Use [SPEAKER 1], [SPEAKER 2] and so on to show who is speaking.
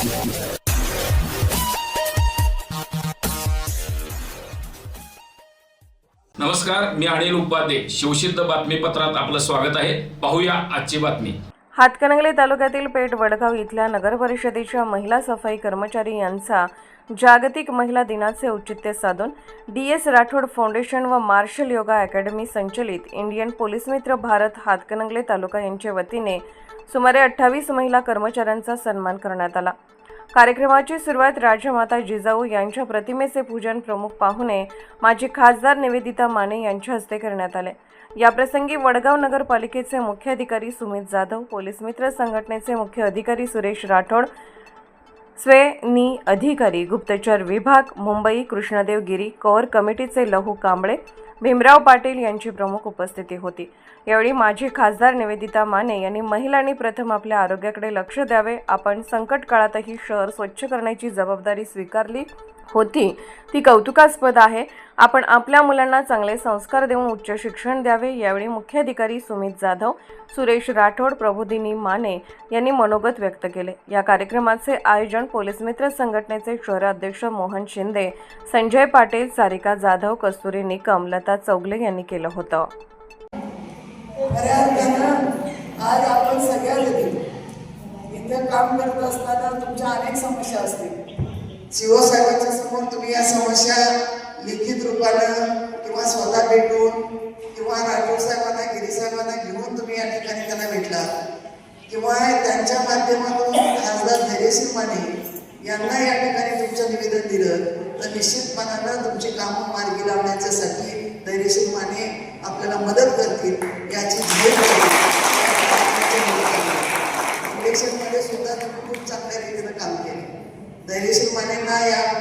[SPEAKER 1] नमस्कार मी अनिल उपाध्ये. शिवसिद्ध बातमीपत्रात आपलं स्वागत आहे. पाहूया आजची बातमी.
[SPEAKER 2] हातकणंगले तालुक्यातील पेठ वडगाव इथल्या नगरपरिषदेच्या महिला सफाई कर्मचारी यांचा जागतिक महिला दिनाचे औचित्य साधून डी एस राठोड फाउंडेशन व मार्शल योगा अकॅडमी संचलित इंडियन पोलीस मित्र भारत हातकणंगले तालुका यांच्या वतीने सुमारे अठ्ठावीस महिला कर्मचाऱ्यांचा सन्मान करण्यात आला. कार्यक्रमाची सुरुवात राजमाता जिजाऊ यांच्या प्रतिमेचे पूजन प्रमुख पाहुणे माजी खासदार निवेदिता माने यांच्या हस्ते करण्यात आले. याप्रसंगी वडगाव नगरपालिकेचे मुख्याधिकारी सुमित जाधव पोलीस मित्र संघटनेचे मुख्य अधिकारी सुरेश राठोड स्वेनी अधिकारी गुप्तचर विभाग मुंबई कृष्णदेव गिरी कोर कमिटीचे लहू कांबळे भीमराव पाटील यांची प्रमुख उपस्थिती होती. यावेळी माजी खासदार निवेदिता माने यांनी महिलांनी प्रथम आपल्या आरोग्याकडे लक्ष द्यावे. आपण संकट काळातही शहर स्वच्छ करण्याची जबाबदारी स्वीकारली. होती. ती कौतुकास्पद आहे. आपण आपल्या मुलांना चांगले संस्कार देऊन उच्च शिक्षण द्यावे यावेळी मुख्याधिकारी सुमित जाधव सुरेश राठोड प्रबोधिनी माने यांनी मनोगत व्यक्त केले. या कार्यक्रमाचे आयोजन पोलीस मित्र संघटनेचे शहराध्यक्ष मोहन शिंदे संजय पाटील सारिका जाधव कस्तुरी निकम लता चौगले यांनी केलं होतं.
[SPEAKER 3] आज आपण सगळ्या काम करत असताना तुमच्या अनेक समस्या असतील. सीओ साहेबांच्या समोर तुम्ही या समस्या लिखित रूपानं किंवा स्वतः भेटून किंवा राठोड साहेबांना गिरीसाहेबांना घेऊन तुम्ही या ठिकाणी त्यांना भेटला. किंवा त्यांच्या माध्यमातून खासदार धैर्यशील माने यांना या ठिकाणी तुमचं निवेदन दिलं तर निश्चितपणानं तुमची कामं मार्गी लावण्याच्यासाठी धैर्यशील माने आपल्याला मदत करतील याची there is Mananaya